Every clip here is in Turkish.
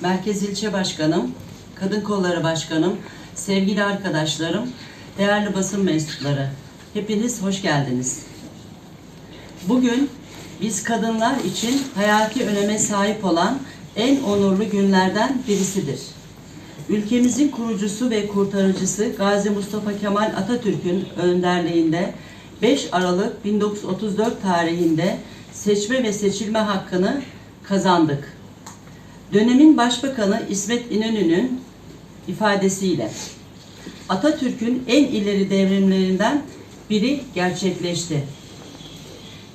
Merkez İlçe Başkanım, Kadın Kolları Başkanım, sevgili arkadaşlarım, değerli basın mensupları. Hepiniz hoş geldiniz. Bugün biz kadınlar için hayati öneme sahip olan en onurlu günlerden birisidir. Ülkemizin kurucusu ve kurtarıcısı Gazi Mustafa Kemal Atatürk'ün önderliğinde 5 Aralık 1934 tarihinde seçme ve seçilme hakkını kazandık. Dönemin Başbakanı İsmet İnönü'nün ifadesiyle Atatürk'ün en ileri devrimlerinden biri gerçekleşti.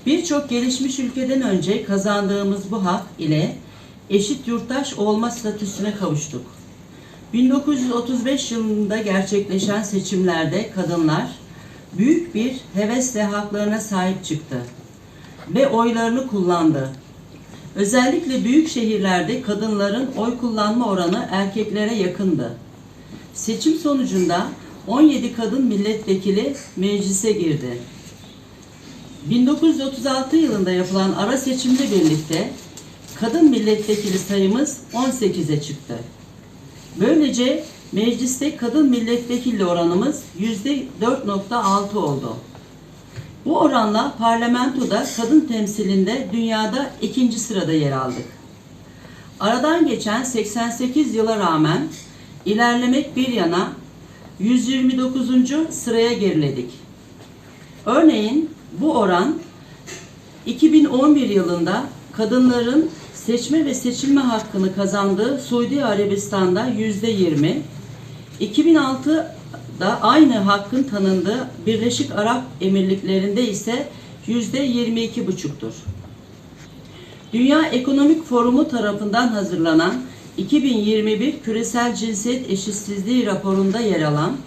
Birçok gelişmiş ülkeden önce kazandığımız bu hak ile eşit yurttaş olma statüsüne kavuştuk. 1935 yılında gerçekleşen seçimlerde kadınlar büyük bir hevesle haklarına sahip çıktı ve oylarını kullandı. Özellikle büyük şehirlerde kadınların oy kullanma oranı erkeklere yakındı. Seçim sonucunda 17 kadın milletvekili meclise girdi. 1936 yılında yapılan ara seçimle birlikte kadın milletvekili sayımız 18'e çıktı. Böylece mecliste kadın milletvekili oranımız %4.6 oldu. Bu oranla parlamentoda kadın temsilinde dünyada ikinci sırada yer aldık. Aradan geçen 88 yıla rağmen ilerlemek bir yana 129. sıraya geriledik. Örneğin bu oran 2011 yılında kadınların seçme ve seçilme hakkını kazandığı Suudi Arabistan'da yüzde 20, 2006'da aynı hakkın tanındığı Birleşik Arap Emirlikleri'nde ise yüzde 22 buçuktur. Dünya Ekonomik Forumu tarafından hazırlanan 2021 Küresel Cinsiyet Eşitsizliği raporunda yer alan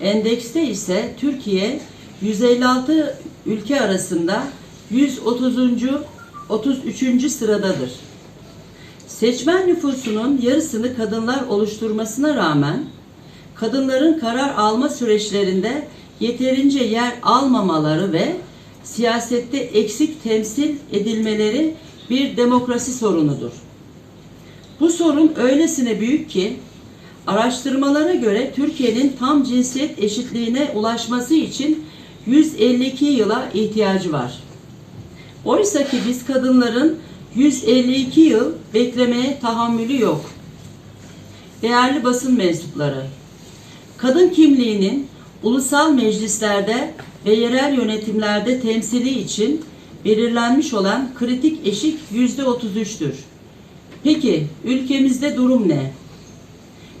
endekste ise Türkiye 156 ülke arasında 130. 33. sıradadır. Seçmen nüfusunun yarısını kadınlar oluşturmasına rağmen kadınların karar alma süreçlerinde yeterince yer almamaları ve siyasette eksik temsil edilmeleri bir demokrasi sorunudur. Bu sorun öylesine büyük ki araştırmalara göre Türkiye'nin tam cinsiyet eşitliğine ulaşması için 152 yıla ihtiyacı var. Oysa ki biz kadınların 152 yıl beklemeye tahammülü yok. Değerli basın mensupları, kadın kimliğinin ulusal meclislerde ve yerel yönetimlerde temsili için belirlenmiş olan kritik eşik yüzde 33'tür. Peki ülkemizde durum ne?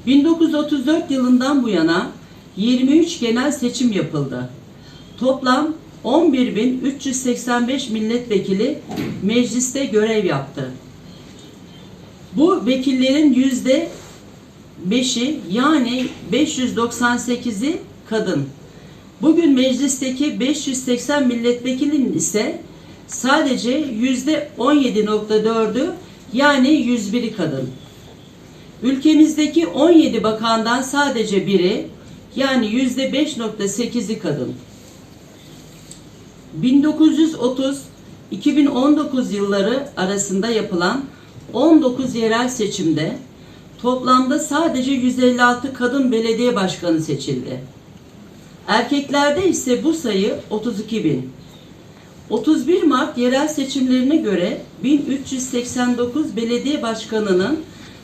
1934 yılından bu yana 23 genel seçim yapıldı. Toplam 11.385 milletvekili mecliste görev yaptı. Bu vekillerin yüzde beşi yani 598'i kadın. Bugün meclisteki 580 milletvekilinin ise sadece yüzde 17.4'ü yani 101'i kadın. Ülkemizdeki 17 bakandan sadece biri yani yüzde 5.8'i kadın. 1930-2019 yılları arasında yapılan 19 yerel seçimde toplamda sadece 156 kadın belediye başkanı seçildi. Erkeklerde ise bu sayı 32 bin. 31 Mart yerel seçimlerine göre 1389 belediye başkanının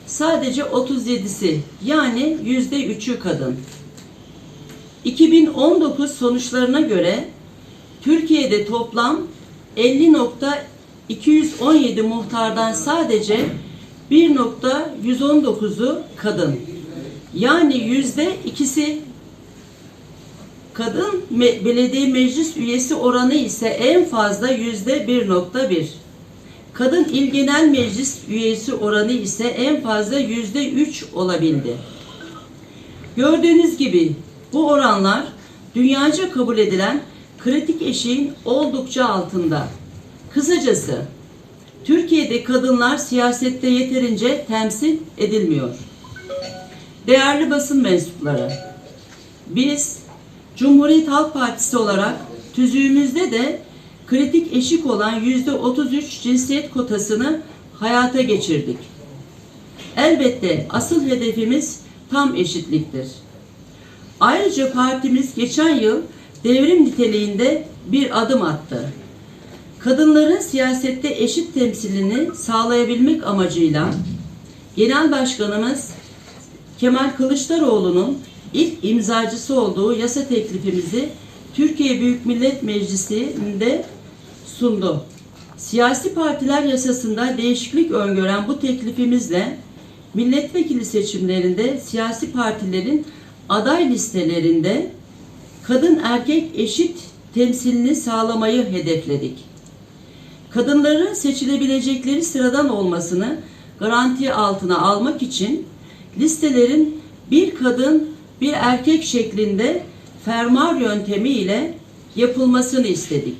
sadece 37'si yani %3'ü kadın. 2019 sonuçlarına göre Türkiye'de toplam 50.217 muhtardan sadece 1.119'u kadın. Yani yüzde ikisi kadın me- belediye meclis üyesi oranı ise en fazla yüzde 1.1. Kadın il genel meclis üyesi oranı ise en fazla yüzde 3 olabildi. Gördüğünüz gibi bu oranlar dünyaca kabul edilen kritik eşiğin oldukça altında. Kısacası Türkiye'de kadınlar siyasette yeterince temsil edilmiyor. Değerli basın mensupları, biz Cumhuriyet Halk Partisi olarak tüzüğümüzde de kritik eşik olan yüzde 33 cinsiyet kotasını hayata geçirdik. Elbette asıl hedefimiz tam eşitliktir. Ayrıca partimiz geçen yıl devrim niteliğinde bir adım attı. Kadınların siyasette eşit temsilini sağlayabilmek amacıyla Genel Başkanımız Kemal Kılıçdaroğlu'nun ilk imzacısı olduğu yasa teklifimizi Türkiye Büyük Millet Meclisi'nde sundu. Siyasi partiler yasasında değişiklik öngören bu teklifimizle milletvekili seçimlerinde siyasi partilerin aday listelerinde kadın erkek eşit temsilini sağlamayı hedefledik. Kadınların seçilebilecekleri sıradan olmasını garanti altına almak için listelerin bir kadın bir erkek şeklinde fermuar yöntemi ile yapılmasını istedik.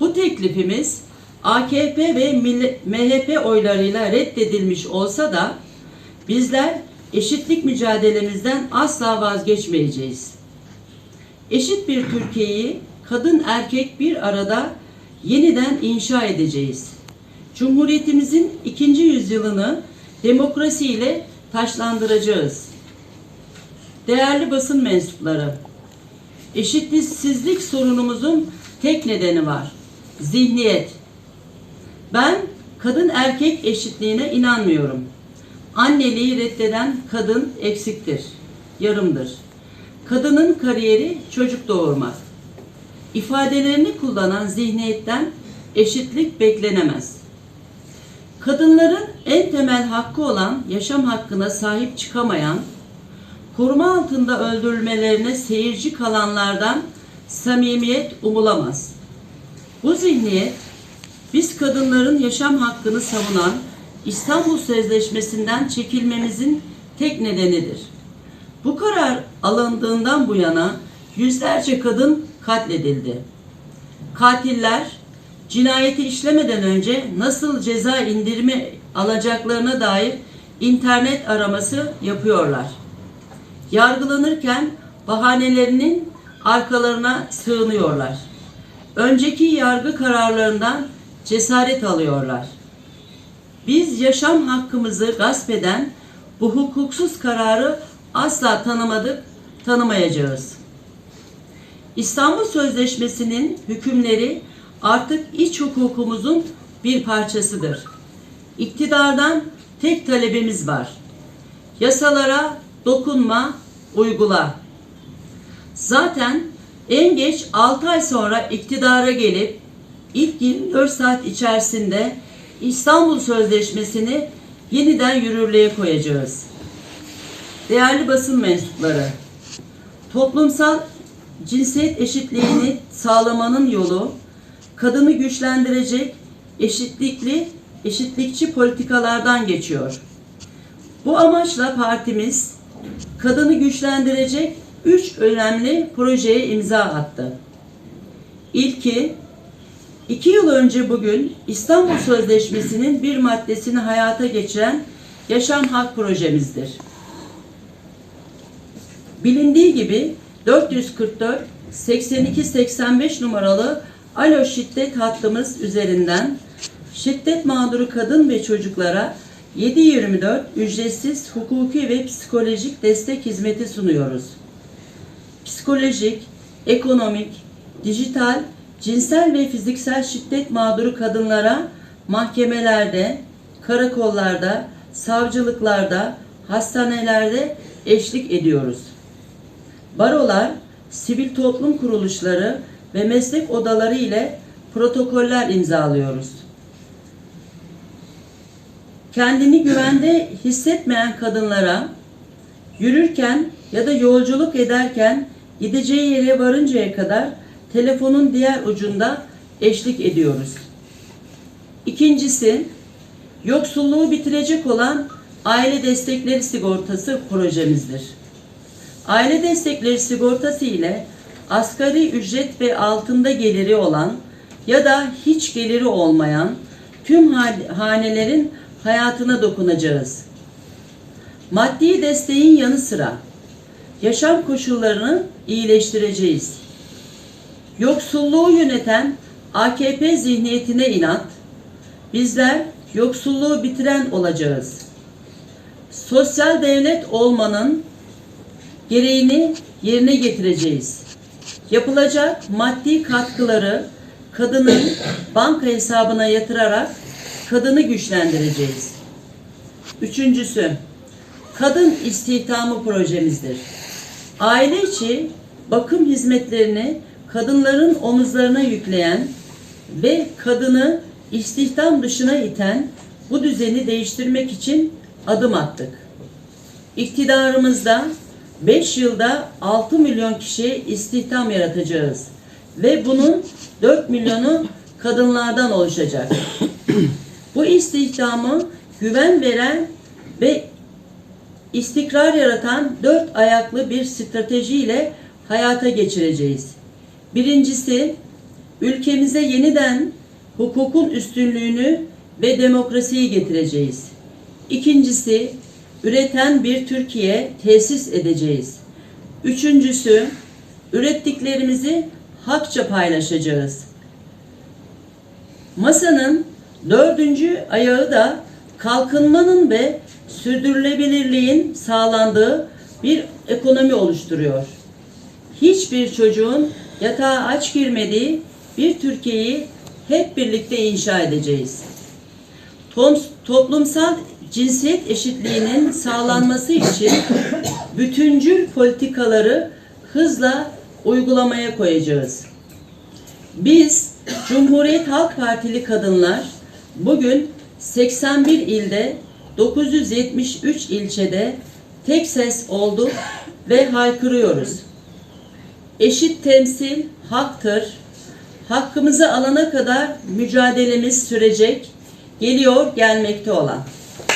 Bu teklifimiz AKP ve MHP oylarıyla reddedilmiş olsa da bizler eşitlik mücadelemizden asla vazgeçmeyeceğiz. Eşit bir Türkiye'yi kadın erkek bir arada yeniden inşa edeceğiz. Cumhuriyetimizin ikinci yüzyılını demokrasiyle taşlandıracağız. Değerli basın mensupları, eşitsizlik sorunumuzun tek nedeni var. Zihniyet. Ben kadın erkek eşitliğine inanmıyorum. Anneliği reddeden kadın eksiktir, yarımdır. Kadının kariyeri çocuk doğurmak. İfadelerini kullanan zihniyetten eşitlik beklenemez. Kadınların en temel hakkı olan yaşam hakkına sahip çıkamayan, koruma altında öldürülmelerine seyirci kalanlardan samimiyet umulamaz. Bu zihniyet biz kadınların yaşam hakkını savunan İstanbul Sözleşmesi'nden çekilmemizin tek nedenidir. Bu karar alındığından bu yana yüzlerce kadın katledildi. Katiller cinayeti işlemeden önce nasıl ceza indirimi alacaklarına dair internet araması yapıyorlar. Yargılanırken bahanelerinin arkalarına sığınıyorlar. Önceki yargı kararlarından cesaret alıyorlar. Biz yaşam hakkımızı gasp eden bu hukuksuz kararı asla tanımadık, tanımayacağız. İstanbul Sözleşmesi'nin hükümleri artık iç hukukumuzun bir parçasıdır. İktidardan tek talebimiz var. Yasalara dokunma, uygula. Zaten en geç 6 ay sonra iktidara gelip ilk 24 saat içerisinde İstanbul Sözleşmesi'ni yeniden yürürlüğe koyacağız. Değerli basın mensupları, toplumsal cinsiyet eşitliğini sağlamanın yolu kadını güçlendirecek eşitlikli, eşitlikçi politikalardan geçiyor. Bu amaçla partimiz kadını güçlendirecek üç önemli projeye imza attı. İlki, iki yıl önce bugün İstanbul Sözleşmesi'nin bir maddesini hayata geçiren Yaşam Hak projemizdir. Bilindiği gibi 444 82 85 numaralı Alo şiddet hattımız üzerinden şiddet mağduru kadın ve çocuklara 7-24 ücretsiz hukuki ve psikolojik destek hizmeti sunuyoruz. Psikolojik, ekonomik, dijital, cinsel ve fiziksel şiddet mağduru kadınlara mahkemelerde, karakollarda, savcılıklarda, hastanelerde eşlik ediyoruz. Barolar, sivil toplum kuruluşları ve meslek odaları ile protokoller imzalıyoruz. Kendini güvende hissetmeyen kadınlara yürürken ya da yolculuk ederken gideceği yere varıncaya kadar telefonun diğer ucunda eşlik ediyoruz. İkincisi, yoksulluğu bitirecek olan aile destekleri sigortası projemizdir. Aile destekleri sigortası ile asgari ücret ve altında geliri olan ya da hiç geliri olmayan tüm hanelerin hayatına dokunacağız. Maddi desteğin yanı sıra yaşam koşullarını iyileştireceğiz. Yoksulluğu yöneten AKP zihniyetine inat, bizler yoksulluğu bitiren olacağız. sosyal devlet olmanın gereğini yerine getireceğiz. Yapılacak maddi katkıları kadının banka hesabına yatırarak kadını güçlendireceğiz. Üçüncüsü, kadın istihdamı projemizdir. Aile içi bakım hizmetlerini kadınların omuzlarına yükleyen ve kadını istihdam dışına iten bu düzeni değiştirmek için adım attık. İktidarımızda 5 yılda 6 milyon kişiye istihdam yaratacağız ve bunun 4 milyonu kadınlardan oluşacak. Bu istihdamı güven veren ve istikrar yaratan dört ayaklı bir stratejiyle hayata geçireceğiz. Birincisi, ülkemize yeniden hukukun üstünlüğünü ve demokrasiyi getireceğiz. İkincisi, üreten bir Türkiye tesis edeceğiz. Üçüncüsü, ürettiklerimizi hakça paylaşacağız. Masanın dördüncü ayağı da kalkınmanın ve sürdürülebilirliğin sağlandığı bir ekonomi oluşturuyor. Hiçbir çocuğun yatağa aç girmediği bir Türkiye'yi hep birlikte inşa edeceğiz. Tom- toplumsal cinsiyet eşitliğinin sağlanması için bütüncül politikaları hızla uygulamaya koyacağız. Biz Cumhuriyet Halk Partili kadınlar bugün 81 ilde 973 ilçede tek ses olduk ve haykırıyoruz. Eşit temsil haktır. Hakkımızı alana kadar mücadelemiz sürecek. Geliyor gelmekte olan.